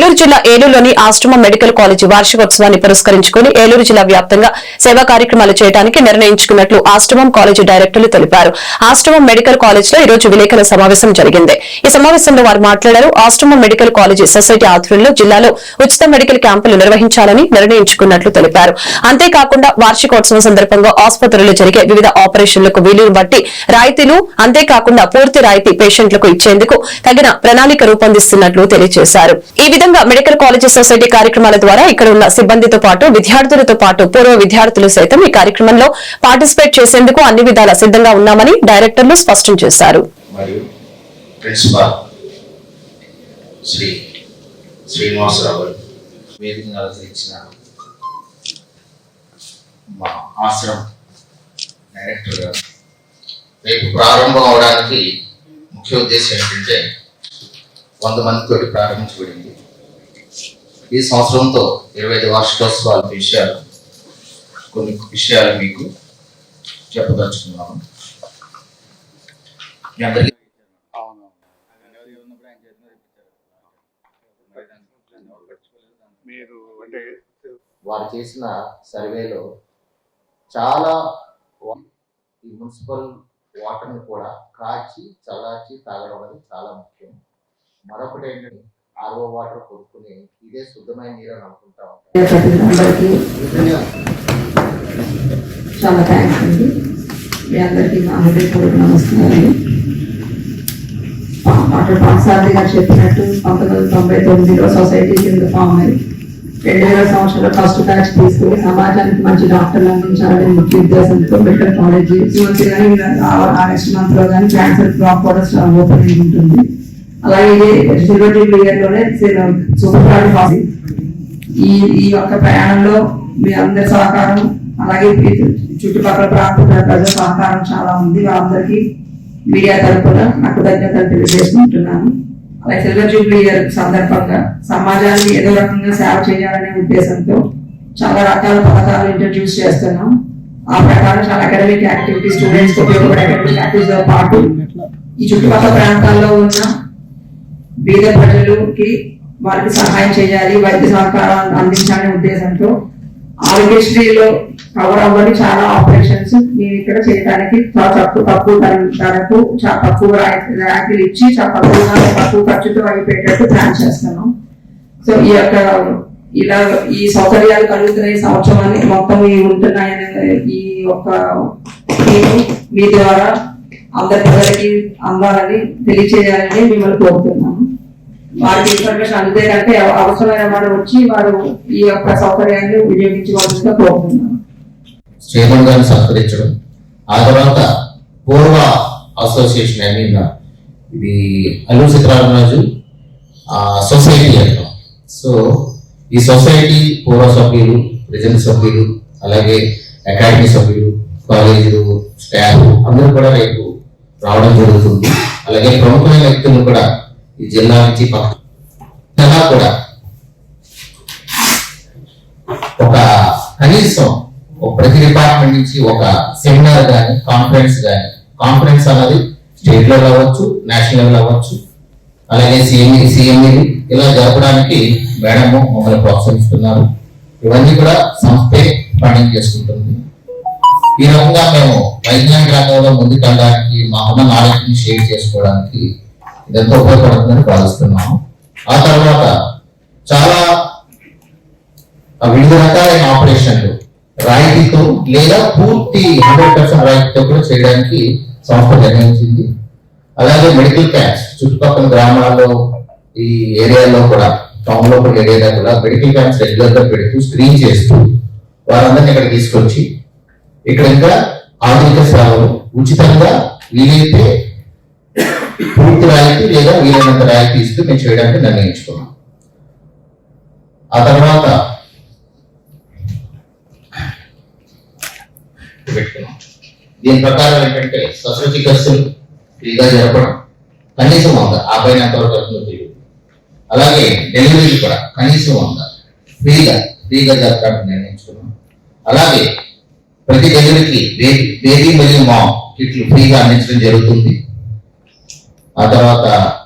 ఏలూరు జిల్లా ఏలూరులోని ఆశ్రమ medical college వార్షికోత్సవాన్ని పురస్కరించుకుని ఏలూరు జిల్లా వ్యాప్తంగా సేవా కార్యక్రమాలు చేయడానికి నిర్ణయించుకున్నట్లు ఆశ్రమం కాలేజీ డైరెక్టర్లు తెలిపారు. ఆశ్రమం మెడికల్ కాలేజీలో ఈ రోజు విలేకరుల సమావేశం జరిగింది. ఈ సమావేశంలో వారు మాట్లాడారు. ఆశ్రమం మెడికల్ కాలేజీ సొసైటీ ఆధ్వర్యంలో జిల్లాలో ఉచిత మెడికల్ క్యాంపులు నిర్వహించాలని నిర్ణయించుకున్నట్లు తెలిపారు. అంతేకాకుండా వార్షికోత్సవం సందర్భంగా ఆసుపత్రుల్లో జరిగే వివిధ ఆపరేషన్లకు వీలును బట్టి రాయితీలు అంతేకాకుండా పూర్తి రాయితీ పేషెంట్లకు ఇచ్చేందుకు తగిన ప్రణాళిక రూపొందిస్తున్నట్లు తెలియజేశారు. ఈ విధంగా మెడికల్ కాలేజీ సొసైటీ కార్యక్రమాల ద్వారా ఇక్కడ ఉన్న సిబ్బందితో పాటు విద్యార్థులతో పాటు పూర్వ విద్యార్థులు సైతం ఈ కార్యక్రమంలో పార్టిసిపేట్ చేసేందుకు అన్ని విధాలా సిద్ధంగా ఉన్నామని డైరెక్టర్లు స్పష్టం చేశారు. రేపు ప్రారంభం అవడానికి ముఖ్య ఉద్దేశం ఏంటంటే వంద మందితోటి ప్రారంభించబడింది. ఈ సంవత్సరంతో ఇరవై ఐదు వార్షికోత్సవాల విషయాలు కొన్ని విషయాలు మీకు మీ అందరికీ ఇప్పించారు మీరు అంటే వారు చేసిన సర్వేలో చాలా ఈ మున్సిపల్ వాటర్ని కూడా కాచి చల్లార్చి తాగడం అనేది చాలా ముఖ్యం. మరొకటి ఏంటంటే ఆర్ఓ వాటర్ కొనుక్కుని ఇదే శుద్ధమైన నీరు అని అనుకుంటా చాలా థ్యాంక్స్ అండి. మీ అందరికీ నా హృదయపూర్వక నమస్కారాలు. పా- డాక్టర్ గారు చెప్పినట్టు పంతొమ్మిది వందల తొంభై తొమ్మిదిలో సొసైటీ కింద ఫామ్ అయ్యి రెండు వేల సంవత్సరంలో ఫస్ట్ బ్యాచ్ తీసుకుని సమాజానికి మంచి డాక్టర్లు అందించాలనే ముఖ్య ఉద్దేశంతో మెడికల్ కాలేజ్ మంత్లో కానీ క్యాన్సర్ బ్లాక్ కూడా ఓపెన్ అయి ఉంటుంది. అలాగే సిల్వర్ జూబ్లీ ఇయర్ సూపర్ ప్రాడ్ ఈ ఈ యొక్క ప్రయాణంలో మీ అందరి సహకారం అలాగే చుట్టుపక్కల ప్రాంత ప్రజల సహకారం చాలా ఉంది. వాళ్ళందరికీ మీడియా తరఫున నాకు కృతజ్ఞతలు తెలియజేసుకుంటున్నాను. అలాగే సిల్వర్ జూబ్లీ ఇయర్ సందర్భంగా సమాజాన్ని ఏదో రకంగా సేవ చేయాలనే ఉద్దేశంతో చాలా రకాల పథకాలు ఇంట్రడ్యూస్ చేస్తున్నాం. ఆ ప్రకారం చాలా అకాడమిక్ యాక్టివిటీస్ స్టూడెంట్స్ ఉపయోగపడే యాక్టివిటీస్తో పాటు ఈ చుట్టుపక్కల ప్రాంతాల్లో ఉన్న బీద ప్రజలకి వారికి సహాయం చేయాలి వైద్య సహకారం అందించాలనే ఉద్దేశంతో ఆరోగ్యశ్రీలో కవర్ అవ్వని చాలా ఆపరేషన్స్ మేము ఇక్కడ చేయడానికి చాలా తక్కువ తక్కువ ధరకు చాలా తక్కువ ర్యాంకులు ఇచ్చి చాలా తక్కువగా తక్కువ ఖర్చుతో అయిపోయేటట్టు ప్లాన్ చేస్తున్నాం. సో ఈ యొక్క ఇలా ఈ సౌకర్యాలు కలుగుతున్నాయి. సంవత్సరం సంవత్సరాన్ని మొత్తం ఈ ఉంటున్నాయనే ఈ యొక్క మీ ద్వారా అందరి ప్రజలకి అందాలని తెలియచేయాలని మిమ్మల్ని కోరుతున్నాను వారికి ఇన్ఫర్మేషన్ అందేటంటే అవసరమైన వారు వచ్చి వారు ఈ యొక్క సౌకర్యాన్ని వినియోగించుకోవాల్సిందిగా కోరుతున్నాను శ్రీధర్ గారిని సత్కరించడం ఆ తర్వాత పూర్వ అసోసియేషన్ ఐ మీన్ ఇది అల్లు సీతారామరాజు సొసైటీ అంటాం. సో ఈ సొసైటీ పూర్వ సభ్యులు ప్రజెంట్ సభ్యులు అలాగే అకాడమీ సభ్యులు కాలేజీలు స్టాఫ్ అందరూ కూడా రేపు రావడం జరుగుతుంది. అలాగే ప్రముఖమైన వ్యక్తులు కూడా ఈ జిల్లా నుంచి పక్క కూడా ఒక కనీసం ఒక ప్రతి డిపార్ట్మెంట్ నుంచి ఒక సెమినార్ కానీ కాన్ఫరెన్స్ కానీ కాన్ఫరెన్స్ అన్నది స్టేట్ లెవెల్ అవ్వచ్చు నేషనల్ లెవెల్ అవ్వచ్చు. అలాగే సిఎంఈ సిఎంఈ ఇలా జరపడానికి మేడము మమ్మల్ని ప్రోత్సహిస్తున్నారు. ఇవన్నీ కూడా సంస్థే ఫండింగ్ చేసుకుంటుంది. ఈ రకంగా మేము వైజ్ఞానిక రంగంలో ముందుకెళ్ళడానికి మా ఉన్న నాలెడ్జ్ని షేర్ చేసుకోవడానికి ఎంతో ఉపయోగపడుతుందని భావిస్తున్నాము ఆ తర్వాత చాలా వివిధ రకాలైన ఆపరేషన్లు రాయితీతో లేదా పూర్తి హండ్రెడ్ పర్సెంట్ రాయితీతో కూడా చేయడానికి సంస్థ నిర్ణయించింది. అలాగే మెడికల్ క్యాంప్స్ చుట్టుపక్కల గ్రామాల్లో ఈ ఏరియాలో కూడా టౌన్ లోపల ఏరియాలో కూడా మెడికల్ క్యాంప్స్ రెగ్యులర్గా పెడుతూ స్క్రీన్ చేస్తూ వారందరినీ ఇక్కడ తీసుకొచ్చి ఇక్కడ ఇంకా ఆధునిక సేవలు ఉచితంగా వీలైతే రాయితీ లేదా వీలైనంత రాయితీ ఇస్తూ మేము చేయడానికి నిర్ణయించుకున్నాం. ఆ తర్వాత పెట్టుకున్నాం. దీని ప్రకారం ఏంటంటే శస్త్రచికిత్సలు ఫ్రీగా జరపడం కనీసం వంద ఆ పైన ఎంతవరకు అవుతుందో తెలియదు. అలాగే డెలివరీలు కూడా కనీసం వంద ఫ్రీగా ఫ్రీగా జరపడానికి నిర్ణయించుకున్నాం. అలాగే ప్రతి డెలివరీకి బేబీ బేబీ మరియు మా కిట్లు ఫ్రీగా అందించడం జరుగుతుంది. ఆ తర్వాత